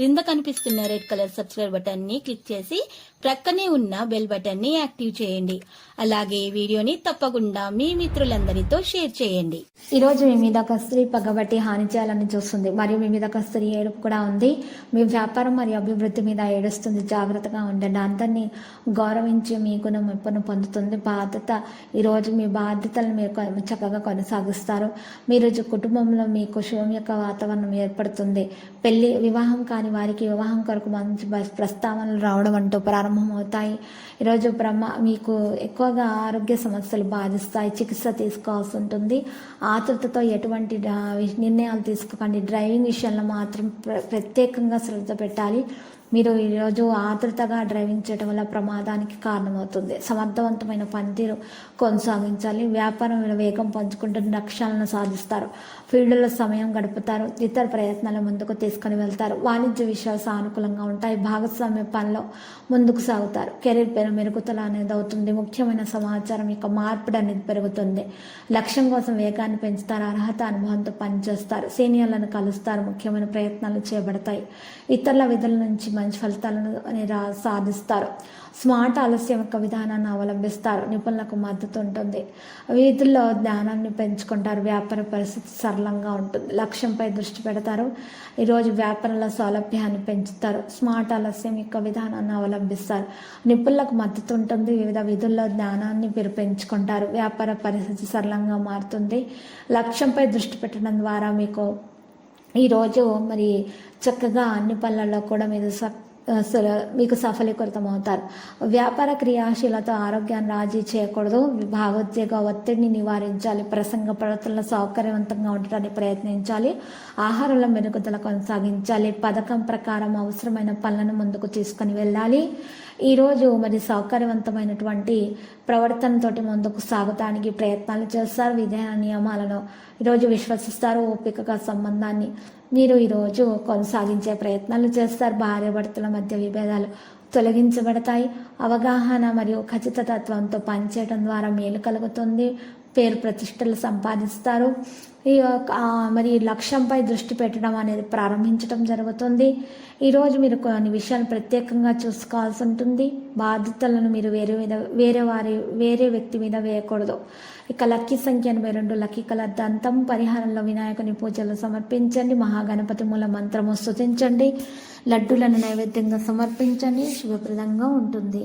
క్రింద కనిపిస్తున్న red colour subscribe బటన్ని క్లిక్ చేసి ప్రక్కనే ఉన్న బెల్ బటన్ని యాక్టివ్ చేయండి. అలాగే ఈ వీడియోని తప్పకుండా మీ మిత్రులందరితో షేర్ చేయండి. ఈ రోజు మీ మీద కస్తూరి పగబట్టి హాని చేయాలని చూస్తుంది. మరియు మీ మీద కస్తూరి ఏడుపు కూడా ఉంది. మీ వ్యాపారం మరియు అభివృద్ధి మీద ఏడుస్తుంది. జాగ్రత్తగా ఉండండి. అందరినీ గౌరవించి మీ గుణం మెప్పును పొందుతుంది. బాధ్యత ఈరోజు మీ బాధ్యతలను మీరు చక్కగా కొనసాగిస్తారు. మీరు జు- కుటుంబంలో మీకు యొక్క వాతావరణం ఏర్పడుతుంది. పెళ్ళి వివాహం కాని వారికి వివాహం కొరకు మంచి ప్రస్తావనలు రావడం అంటూ ప్రారంభమవుతాయి. ఈరోజు బ్రహ్మ మీకు ఎక్కువగా ఆరోగ్య సమస్యలు బాధిస్తాయి. చికిత్స తీసుకోవాల్సి ఉంటుంది. ఆతృతతో ఎటువంటి నిర్ణయాలు తీసుకోకండి. డ్రైవింగ్ విషయంలో మాత్రం ప్ర- ప్రత్యేకంగా శ్రద్ధ పెట్టాలి. మీరు ఈరోజు ఆతృతగా డ్రైవింగ్ చేయడం వల్ల ప్రమాదానికి కారణమవుతుంది. సమర్థవంతమైన పనితీరు కొనసాగించాలి. వ్యాపారం వేగం పంచుకుంటూ లక్ష్యాలను సాధిస్తారు. ఫీల్డ్లో సమయం గడుపుతారు. ఇతర ప్రయత్నాలు ముందుకు తీసుకొని వెళ్తారు. వాణిజ్య విషయాలు సానుకూలంగా ఉంటాయి. భాగస్వామ్య పనిలో ముందుకు సాగుతారు. కెరీర్ పేరు మెరుగుదల అనేది అవుతుంది. ముఖ్యమైన సమాచారం యొక్క మార్పిడి అనేది పెరుగుతుంది. లక్ష్యం కోసం వేగాన్ని పెంచుతారు. అర్హత అనుభవంతో పనిచేస్తారు. సీనియర్లను కలుస్తారు. ముఖ్యమైన ప్రయత్నాలు చేయబడతాయి ఇతరుల విధుల నుంచి మంచి ఫలితాలను రా- సాధిస్తారు. స్మార్ట్ ఆలస్యం యొక్క విధానాన్ని అవలంబిస్తారు. నిపుణులకు మద్దతు ఉంటుంది. వీధుల్లో జ్ఞానాన్ని పెంచుకుంటారు. వ్యాపార పరిస్థితి సరళంగా ఉంటుంది. లక్ష్యంపై దృష్టి పెడతారు. ఈరోజు వ్యాపారంలో సౌలభ్యాన్ని పెంచుతారు. స్మార్ట్ ఆలస్యం యొక్క విధానాన్ని అవలంబిస్తారు. నిపుణులకు మద్దతు ఉంటుంది. వివిధ విధుల్లో జ్ఞానాన్ని మీరు పెంచుకుంటారు. వ్యాపార పరిస్థితి సరళంగా మారుతుంది. లక్ష్యంపై దృష్టి పెట్టడం ద్వారా మీకు ఈరోజు మరి చక్కగా అన్ని పనులలో కూడా మీరు స- మీకు సఫలీకృతం అవుతారు. వ్యాపార క్రియాశీలత ఆరోగ్యాన్ని రాజీ చేయకూడదు. భావోద్వేగ ఒత్తిడిని నివారించాలి. ప్రసంగ ప్రవర్తనలో సౌకర్యవంతంగా ఉండటానికి ప్రయత్నించాలి. ఆహారంలో మెరుగుదల కొనసాగించాలి. పథకం ప్రకారం అవసరమైన పనులను ముందుకు తీసుకొని వెళ్ళాలి. ఈరోజు మరి సౌకర్యవంతమైనటువంటి ప్రవర్తనతోటి ముందుకు సాగటానికి ప్రయత్నాలు చేస్తారు. విధాన నియమాలను ఈరోజు విశ్వసిస్తారు. ఓపికగా సంబంధాన్ని మీరు ఈరోజు కొనసాగించే ప్రయత్నాలు చేస్తారు. భార్యాభర్తల మధ్య విభేదాలు తొలగించబడతాయి. అవగాహన మరియు ఖచ్చితత్వంతో పనిచేయడం ద్వారా మేలు కలుగుతుంది. పేరు ప్రతిష్టలు సంపాదిస్తారు. ఈ యొక్క, మరి లక్ష్యంపై దృష్టి పెట్టడం అనేది ప్రారంభించడం జరుగుతుంది. ఈరోజు మీరు కొన్ని విషయాలు ప్రత్యేకంగా చూసుకోవాల్సి ఉంటుంది. బాధ్యతలను మీరు వేరే మీద వేరే వారి వేరే వ్యక్తి మీద వేయకూడదు. ఇక లక్కీ సంఖ్య ఎనభై రెండు లక్కీ కలర్ దంతం పరిహారంలో వినాయకుని పూజలు సమర్పించండి. మహాగణపతి మూల మంత్రము స్థుతించండి లడ్డూలను నైవేద్యంగా సమర్పించండి. శుభప్రదంగా ఉంటుంది.